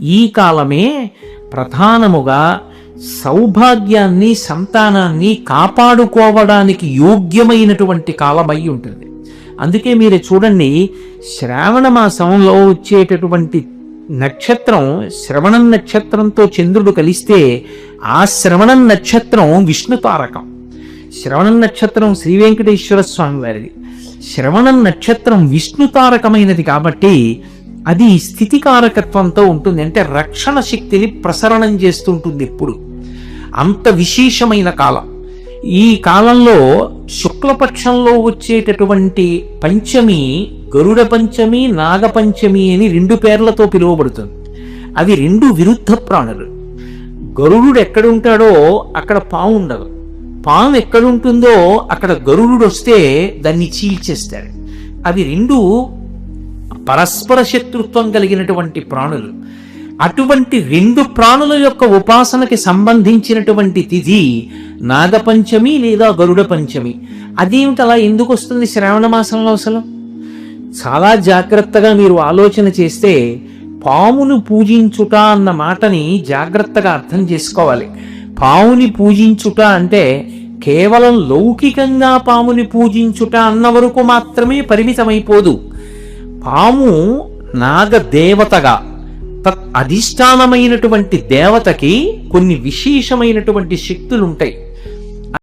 ఈ కాలమే ప్రధానముగా సౌభాగ్యాన్ని సంతానాన్ని కాపాడుకోవడానికి యోగ్యమైనటువంటి కాలమై ఉంటుంది. అందుకే మీరు చూడండి శ్రావణ మాసంలో వచ్చేటటువంటి నక్షత్రం శ్రవణం నక్షత్రంతో చంద్రుడు కలిస్తే ఆ శ్రవణం నక్షత్రం విష్ణు తారకం. శ్రవణం నక్షత్రం శ్రీ వెంకటేశ్వర స్వామి వారిది. శ్రవణం నక్షత్రం విష్ణు తారకమైనది కాబట్టి అది స్థితికారకత్వంతో ఉంటుంది. అంటే రక్షణ శక్తిని ప్రసరణం చేస్తుంటుంది ఎప్పుడు. అంత విశేషమైన కాలం. ఈ కాలంలో శుక్లపక్షంలో వచ్చేటటువంటి పంచమి గరుడ పంచమి నాగపంచమి అని రెండు పేర్లతో పిలువబడుతుంది. అవి రెండు విరుద్ధ ప్రాణులు. గరుడు ఎక్కడుంటాడో అక్కడ పాము ఉండదు. పాము ఎక్కడుంటుందో అక్కడ గరుడు వస్తే దాన్ని చీల్చేస్తాడు. అవి రెండు పరస్పర శత్రుత్వం కలిగినటువంటి ప్రాణులు. అటువంటి రెండు ప్రాణుల యొక్క ఉపాసనకి సంబంధించినటువంటి తిథి నాగపంచమి లేదా గరుడ పంచమి. అదేమిటి అలా ఎందుకు వస్తుంది శ్రావణ మాసంలో అసలు? చాలా జాగ్రత్తగా మీరు ఆలోచన చేస్తే పామును పూజించుట అన్న మాటని జాగ్రత్తగా అర్థం చేసుకోవాలి. పాముని పూజించుట అంటే కేవలం లౌకికంగా పాముని పూజించుట అన్న వరకు మాత్రమే పరిమితమైపోదు. పాము నాగ దేవతగా తత్ అధిష్టానమైనటువంటి దేవతకి కొన్ని విశేషమైనటువంటి శక్తులు ఉంటాయి